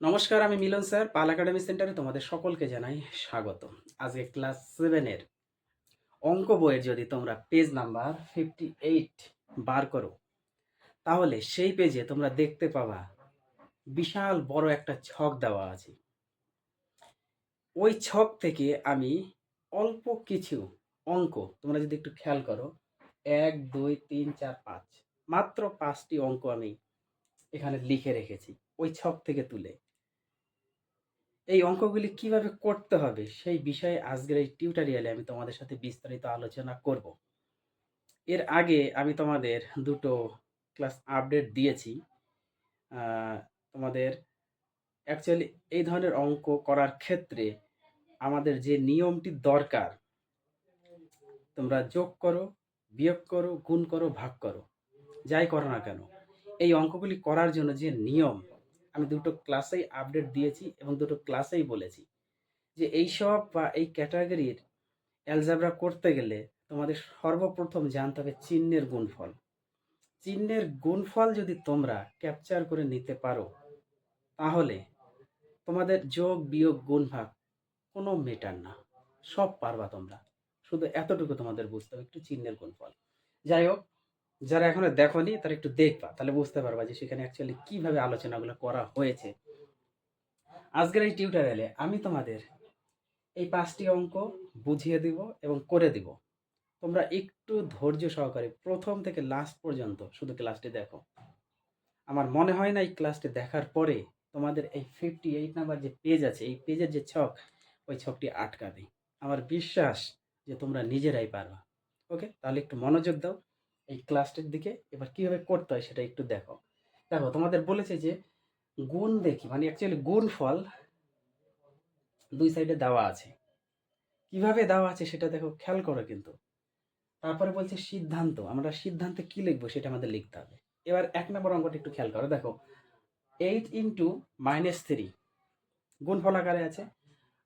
নমস্কার, আমি মিলন স্যার, পাল একাডেমি সেন্টারে তোমাদের সকলকে জানাই স্বাগত। আজকে ক্লাস সেভেনের অঙ্ক বইয়ের যদি তোমরা পেজ নাম্বার ফিফটি এইট বার করো, তাহলে সেই পেজে তোমরা দেখতে পাবা বিশাল বড় একটা ছক দেওয়া আছে। ওই ছক থেকে আমি অল্প কিছু অঙ্ক, তোমরা যদি একটু খেয়াল করো, এক, দুই, তিন, চার, পাঁচ, মাত্র পাঁচটি অঙ্ক আমি এখানে লিখে রেখেছি, ওই ছক থেকে তুলে। এই অঙ্কগুলি কীভাবে করতে হবে সেই বিষয়ে আজকের এই টিউটোরিয়ালে আমি তোমাদের সাথে বিস্তারিত আলোচনা করব। এর আগে আমি তোমাদের দুটো ক্লাস আপডেট দিয়েছি। তোমাদের অ্যাকচুয়ালি এই ধরনের অঙ্ক করার ক্ষেত্রে আমাদের যে নিয়মটি দরকার, তোমরা যোগ করো, বিয়োগ করো, গুণ করো, ভাগ করো, যাই করো না কেন, এই অঙ্কগুলি করার জন্য যে নিয়ম আমি দুটো ক্লাসেই আপডেট দিয়েছি এবং দুটো ক্লাসেই বলেছি যে এইসব বা এই ক্যাটাগরির অ্যালজাবরা করতে গেলে তোমাদের সর্বপ্রথম জানতে হবে চিহ্নের গুণফল। চিহ্নের গুণফল যদি তোমরা ক্যাপচার করে নিতে পারো, তাহলে তোমাদের যোগ, বিয়োগ গুণ ভাগ কোনো মেটার না। সব পারবা তোমরা। শুধু এতটুকু তোমাদের বুঝতে হবে, একটু চিহ্নের গুণফল। যাই হোক যারা এখনও দেখোনি, তারা একটু দেখবা, তাহলে বুঝতে পারবা যে সেখানে অ্যাকচুয়ালি কীভাবে আলোচনাগুলো করা হয়েছে। আজকের এই টিউটোরিয়ালে আমি তোমাদের এই পাঁচটি অঙ্ক বুঝিয়ে দিব এবং করে দিব। তোমরা একটু ধৈর্য সহকারে প্রথম থেকে লাস্ট পর্যন্ত শুধু ক্লাসটি দেখো। আমার মনে হয় না এই ক্লাসটি দেখার পরে তোমাদের এই ফিফটি এইট নাম্বার যে পেজ আছে, এই পেজের যে ছক, ওই ছকটি আটকাবে। আমার বিশ্বাস যে তোমরা নিজেরাই পারবা। ওকে তাহলে একটু মনোযোগ দাও। এই ক্লাসটির দিকে এবার কীভাবে করতে হয় সেটা একটু দেখো। দেখো, তোমাদের বলেছে যে গুণ দেখি মানে অ্যাকচুয়ালি গুণ ফল দুই সাইডে দেওয়া আছে। কীভাবে দেওয়া আছে সেটা দেখো, খেয়াল করো কিন্তু। তারপরে বলছে সিদ্ধান্ত, আমরা সিদ্ধান্তে কি লিখব সেটা আমাদের লিখতে হবে। এবার এক নম্বর অঙ্কটা একটু খেয়াল করো, দেখো। এইট ইন্টু মাইনাস থ্রি গুণফল আকারে আছে।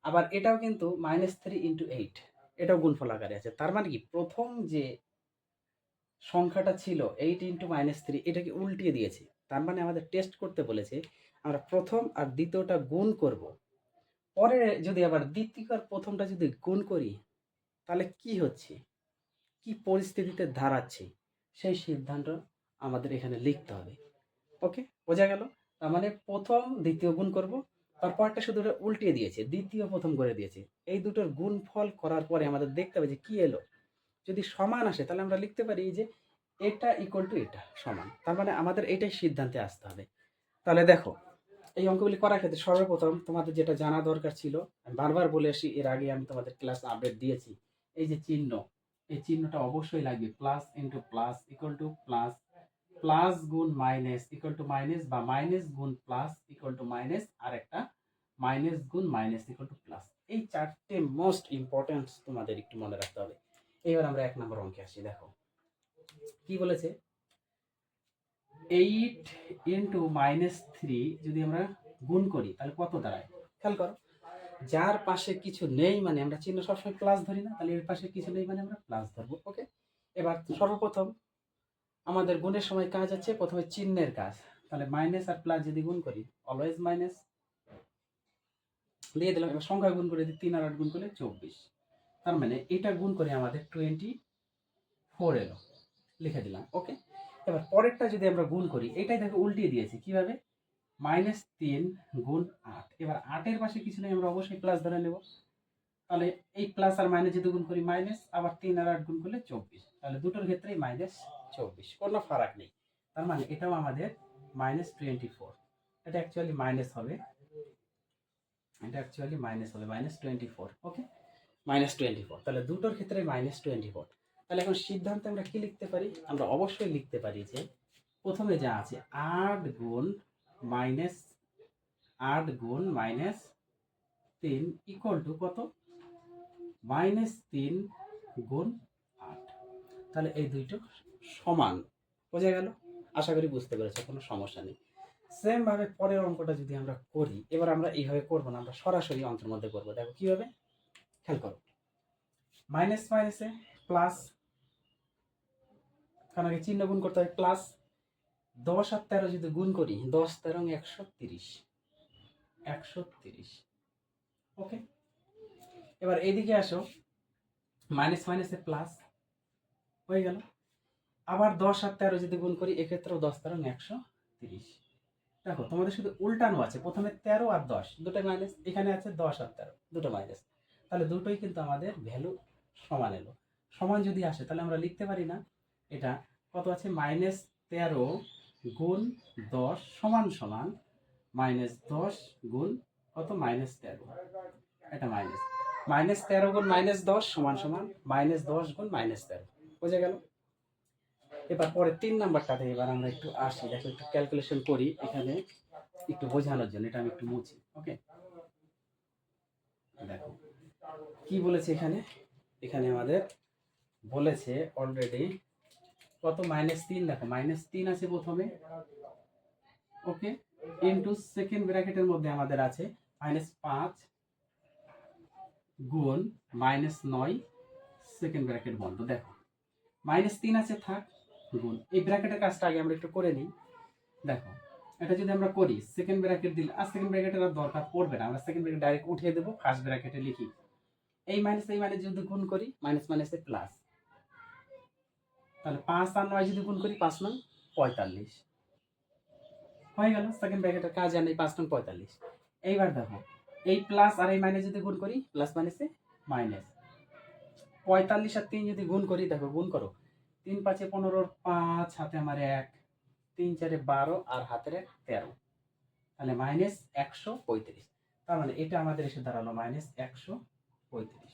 আবার এটাও কিন্তু মাইনাস থ্রি ইন্টু এইট এটাও গুণফল আকারে আছে। তার মানে কি? প্রথম যে সংখ্যাটা ছিল এইট ইন্টু মাইনাস থ্রি এটাকে উল্টিয়ে দিয়েছে। তার মানে আমাদের টেস্ট করতে বলেছে, আমরা প্রথম আর দ্বিতীয়টা গুণ করব। পরে যদি আবার দ্বিতীয় আর প্রথমটা যদি গুণ করি, তাহলে কি হচ্ছে? কি পরিস্থিতিতে দাঁড়াচ্ছে? সেই সিদ্ধান্ত আমাদের এখানে লিখতে হবে। ওকে? বোঝা গেল? তার মানে প্রথম, দ্বিতীয় গুণ করব, তারপরটা শুধু উল্টিয়ে দিয়েছে, দ্বিতীয় প্রথম করে দিয়েছে। এই দুটোর গুণফল করার পরে আমাদের দেখতে হবে যে কি এলো। যদি সমান আসে, তাহলে আমরা লিখতে পারি যে এটা ইকুয়াল টু এটা সমান। তার মানে আমাদের এটাই সিদ্ধান্তে আসতে হবে। তাহলে দেখো, এই অঙ্কগুলি করার ক্ষেত্রে সর্বপ্রথম তোমাদের যেটা জানা দরকার ছিল, আমি বারবার বলে আসি, এর আগে আমি তোমাদের ক্লাস আপডেট দিয়েছি। এই যে চিহ্ন, এই চিহ্নটা অবশ্যই লাগবে plus into plus equal to plus plus গুণ মাইনাস ইকুয়াল টু মাইনাস বা মাইনাস গুণ প্লাস ইকুয়াল টু মাইনাস আর একটা মাইনাস গুণ মাইনাস ইকুয়াল টু প্লাস এই চারটে মোস্ট ইম্পর্টেন্ট তোমাদের একটু মনে রাখতে হবে। এবার আমরা এক নম্বর অঙ্কে আসি, দেখো। কি বলেছে? এইট ইন্টু মাইনাস থ্রি যদি আমরা গুণ করি, তাহলে কত দাঁড়ায়? খেয়াল করো, যার পাশে কিছু নেই মানে আমরা চিহ্ন সবসময় প্লাস ধরি না, তাহলে এর পাশে কিছু নেই মানে আমরা প্লাস ধরবো ওকে এবার সর্বপ্রথম আমাদের গুণের সময় কাজ আছে, প্রথমে চিহ্নের কাজ। তাহলে মাইনাস আর প্লাস যদি গুণ করি অলওয়েজ মাইনাস দিয়ে দিলাম, এবার সংখ্যা গুণ করে দিই, তিন আর আট গুণ করলে চব্বিশ। তার মানে এটা গুণ করে আমাদের টোয়েন্টি ফোর এলো। লিখে দিলাম ওকে এবার পরেরটা যদি আমরা গুণ করি, এটাই দেখো উল্টিয়ে দিয়েছি, কীভাবে? মাইনাস তিন গুণ আট। এবার আটের পাশে কিছু নেই, আমরা অবশ্যই প্লাস ধরে নেব। তাহলে এই প্লাস আর মাইনাস যদি গুণ করি মাইনাস আবার তিন আর আট গুণ করলে চব্বিশ। তাহলে দুটোর ক্ষেত্রেই মাইনাস চব্বিশ, কোনো ফারাক নেই। তার মানে এটাও আমাদের মাইনাস টোয়েন্টি ফোর এটা অ্যাকচুয়ালি মাইনাস হবে। এটা অ্যাকচুয়ালি মাইনাস হবে minus twenty four okay minus twenty four তাহলে দুটোর ক্ষেত্রে মাইনাস টোয়েন্টি ফোর তাহলে এখন সিদ্ধান্তে আমরা কি লিখতে পারি? আমরা অবশ্যই লিখতে পারি যে প্রথমে যা আছে, আট গুণ মাইনাস আট গুণ মাইনাস তিন ইকুয়াল টু কত? মাইনাস তিন গুণ আট। তাহলে এই দুইটো সমান। বোঝা গেল? আশা করি বুঝতে পেরেছ, কোনো সমস্যা নেই। সেম ভাবে পরের অঙ্কটা যদি আমরা করি, এবার আমরা এইভাবে করব না, আমরা সরাসরি অঙ্কের মধ্যে করব। দেখো কীভাবে? খেয়াল করো। মাইনাস মাইনাসে প্লাস কারণ আগে চিহ্ন গুণ করতে হয় প্লাস দশ আর তেরো যদি গুণ করি, দশ, তেরো একশো তিরিশ একশো তিরিশ ওকে এবার এইদিকে আসো। মাইনাস মাইনাসে প্লাস হয়ে গেল। আবার দশ আর তেরো যদি গুণ করি, এক্ষেত্রেও দশ, তেরো একশো তিরিশ দেখো, তোমাদের শুধু উল্টানো আছে। প্রথমে তেরো আর দশ দুটোই মাইনাস এখানে আছে দশ আর তেরো, দুটো মাইনাস তাহলে দুটোই কিন্তু আমাদের ভ্যালু সমান এলো। সমান যদি আসে, তাহলে আমরা লিখতে পারি না। এটা কত আছে? মাইনাস তেরো গুণ দশ সমান সমান মাইনাস দশ গুণ কত? মাইনাস তেরো। এটা মাইনাস মাইনাস তেরো গুণ মাইনাস দশ সমান সমান মাইনাস দশ গুণ মাইনাস তেরো। বোঝা গেল? এবার পরে তিন নাম্বারটাতে এবার আমরা একটু আসি। দেখো, একটু ক্যালকুলেশন করি এখানে। একটু বোঝানোর জন্য, এটা আমি একটু মুছি ওকে দেখো। কি বলেছে এখানে? এখানে আমাদের বলেছে অলরেডি কত? মাইনাস তিন, দেখো মাইনাস তিন আছে প্রথমে। ওকে ইন্টু সেকেন্ড ব্র্যাকেটের মধ্যে আমাদের আছে মাইনাস পাঁচ গুণ মাইনাস নয় সেকেন্ড ব্র্যাকেট বন্ধ, দেখো। মাইনাস তিন আছে, থাক, গুণ। এই ব্র্যাকেটের কাজটা আগে আমরা একটু করে নিই। দেখো, এটা যদি আমরা করি সেকেন্ড ব্র্যাকেট দিলে, আর সেকেন্ড ব্র্যাকেটের আর দরকার পড়বে না। আমরা সেকেন্ড ব্র্যাকেট ডাইরেক্ট উঠিয়ে দেবো ফার্স্ট ব্র্যাকেটে লিখি। এই মাইনাস এই মাইনাস যদি গুণ করি মাইনাস মাইনাসে প্লাস তাহলে পাঁচ আর নয় যদি গুণ করি, পাঁচ নয় পঁয়তাল্লিশ। হয়ে গেল সেকেন্ড ব্র্যাকেটের কাজ আর জানি পাঁচ নং পঁয়তাল্লিশ। এইবার দেখো এই প্লাস আর এই মাইনাস যদি গুণ করি প্লাস মাইনাসে মাইনাস পঁয়তাল্লিশ আর তিন যদি গুণ করি, দেখো, গুণ করো। তিন পাঁচে পনেরোর পাঁচ হাতে আমার এক। তিন চারে বারো আর হাতের এক তেরো। তাহলে মাইনাস একশো পঁয়ত্রিশ। তার মানে এটা আমাদের এসে দাঁড়াল মাইনাস একশো পঁয়ত্রিশ।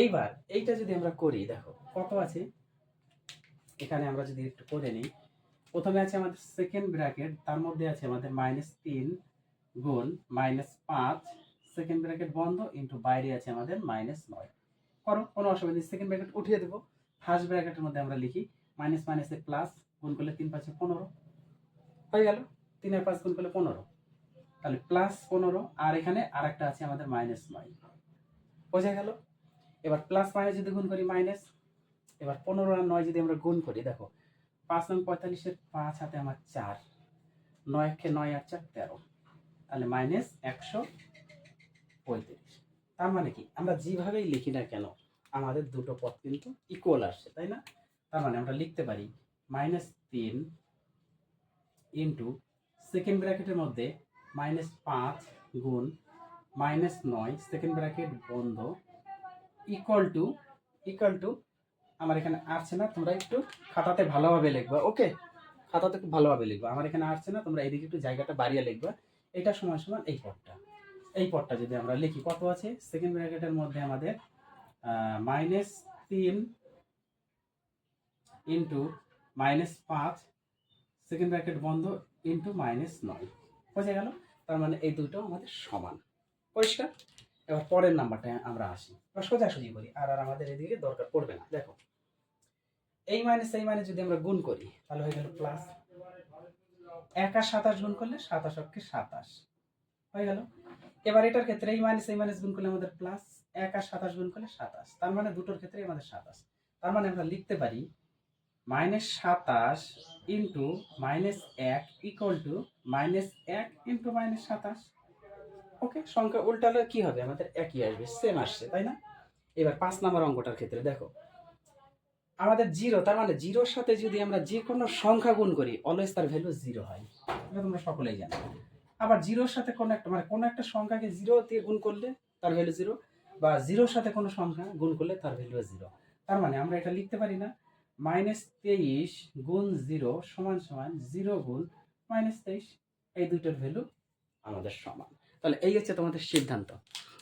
এইবার এইটা যদি আমরা করি, দেখো, কত আছে? এখানে আমরা যদি একটু করে নিই, প্রথমে আছে আমাদের সেকেন্ড ব্র্যাকেট তার মধ্যে আছে আমাদের মাইনাস তিন গুণ মাইনাস পাঁচ সেকেন্ড ব্র্যাকেট বন্ধ ইন্টু বাইরে আছে আমাদের মাইনাস নয়। করো, কোনো অসুবিধা নেই সেকেন্ড ব্র্যাকেট উঠিয়ে দেবো। ফার্স্ট ব্র্যাকেটের মধ্যে আমরা লিখি মাইনাস মাইনাসে প্লাস গুণ করলে তিন পাঁচে পনেরো। হয়ে গেল? তিন আর পাঁচ গুণ করলে পনেরো। তাহলে প্লাস পনেরো, আর এখানে আর একটা আছে আমাদের মাইনাস নয়। বোঝা গেল? এবার প্লাস মাইনাস যদি গুণ করি মাইনাস এবার পনেরো আর নয় যদি আমরা গুণ করি, দেখো, পাঁচ নং পঁয়তাল্লিশের পাঁচ হাতে আমার চার, নয় একে নয় আর চার, তেরো। তাহলে মাইনাস একশো পঁয়ত্রিশ। তার মানে কি? আমরা যেভাবেই লিখি না কেন, আমাদের দুটো পথ কিন্তু ইকুয়াল আসছে, তাই না? তার মানে আমরা লিখতে পারি মাইনাস তিন ইন্টু সেকেন্ড ব্র্যাকেটের মধ্যে মাইনাস পাঁচ গুণ মাইনাস নয় সেকেন্ড ব্র্যাকেট বন্ধ ইকুয়াল টু ইকুয়াল টু আমার এখানে আসছে না, তোমরা একটু খাতাতে ভালোভাবে লিখবা ওকে খাতাতে খুব ভালোভাবে লিখবা। আমার এখানে আসছে না, তোমরা এইদিকে একটু জায়গাটা বাড়িয়ে লিখবা। এটা সমান সমান এই পথটা এই পথটা যদি আমরা লিখি, কত আছে? সেকেন্ড ব্র্যাকেটের মধ্যে আমাদের মাইনাস তিন ইন্টু মাইনাস পাঁচ সেকেন্ড ব্র্যাকেট বন্ধ ইন্টু মাইনাস নয়। বোঝা গেল? তার মানে এই দুটো আমাদের সমান। পরিষ্কার? এবার পরের নাম্বারটা আমরা আসি। এবার সোজাসুজি করি, আর আর আমাদের এদিকে দরকার পড়বে না। দেখো, এই মাইনাস এই মাইনাস যদি আমরা গুণ করি, তাহলে হয়ে গেল প্লাস এক আর সাতাশ গুণ করলে সাতাশ অক্ষে সাতাশ। হয়ে গেল? এবার এটার ক্ষেত্রে এই মাইনাস এই মাইনাস গুণ করলে আমাদের প্লাস এক আর সাতাশ গুণ করলে সাতাশ। তার মানে দুটোর ক্ষেত্রে আমাদের সাতাশ। তার মানে আমরা লিখতে পারি মাইনাস সাতাশ ইন্টু মাইনাস এক ইকুয়াল টু মাইনাস এক ইন্টু মাইনাস সাতাশ। ওকে, সংখ্যা উল্টালে কি হবে? আমাদের একই আসবে সেম আসছে, তাই না? এবার পাঁচ নাম্বার অঙ্কটার ক্ষেত্রে দেখো। আমাদের জিরো তার মানে জিরোর সাথে যদি আমরা যে কোনো সংখ্যা গুণ করি অলওয়েজ তার ভ্যালু জিরো হয়। এটা তোমরা সকলেই জানো। আবার জিরোর সাথে কোনো একটা মানে কোনো একটা সংখ্যাকে জিরো দিয়ে গুণ করলে তার ভ্যালু জিরো বা জিরোর সাথে কোনো সংখ্যা গুণ করলে তার ভ্যালু জিরো তার মানে আমরা এটা লিখতে পারি না। মাইনাস তেইশ গুণ জিরো সমান সমান জিরো গুণ মাইনাস তেইশ, এই দুইটার ভ্যালু আমাদের সমান। তাহলে এই হচ্ছে তোমাদের সিদ্ধান্ত।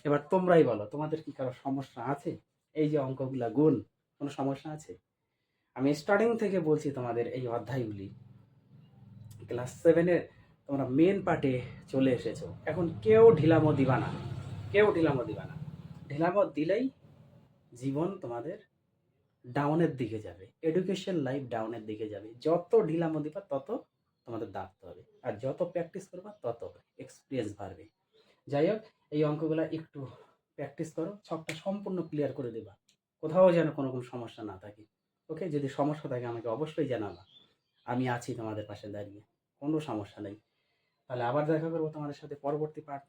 এবার তোমরাই বলো, তোমাদের কি কারও সমস্যা আছে? এই যে অঙ্কগুলা, গুণ, কোনো সমস্যা আছে? আমি স্টার্টিং থেকে বলছি তোমাদের এই অধ্যায়গুলি। ক্লাস সেভেনের তোমরা মেন পার্টে চলে এসেছ। এখন কেউ ঢিলামো দিবা না। কেউ ঢিলামো দিবা না। ঢিলামো দিলেই জীবন তোমাদের ডাউনের দিকে যাবে। এডুকেশন লাইফ ডাউনের দিকে যাবে। যত ঢিলামো দিবা, তত তোমাদের দাঁড়তে হবে। আর যত প্র্যাকটিস করবা, তত এক্সপিরিয়েন্স বাড়বে। যাই হোক, এই অঙ্কগুলো একটু প্র্যাকটিস করো, ছকটা সম্পূর্ণ ক্লিয়ার করে দেবা। কোথাও যেন কোনো কোনো সমস্যা না থাকে। ওকে যদি সমস্যা থাকে আমাকে অবশ্যই জানাবা। আমি আছি তোমাদের পাশে দাঁড়িয়ে। কোনো সমস্যা নেই। তাহলে আবার দেখা করব তোমাদের সাথে পরবর্তী পার্ট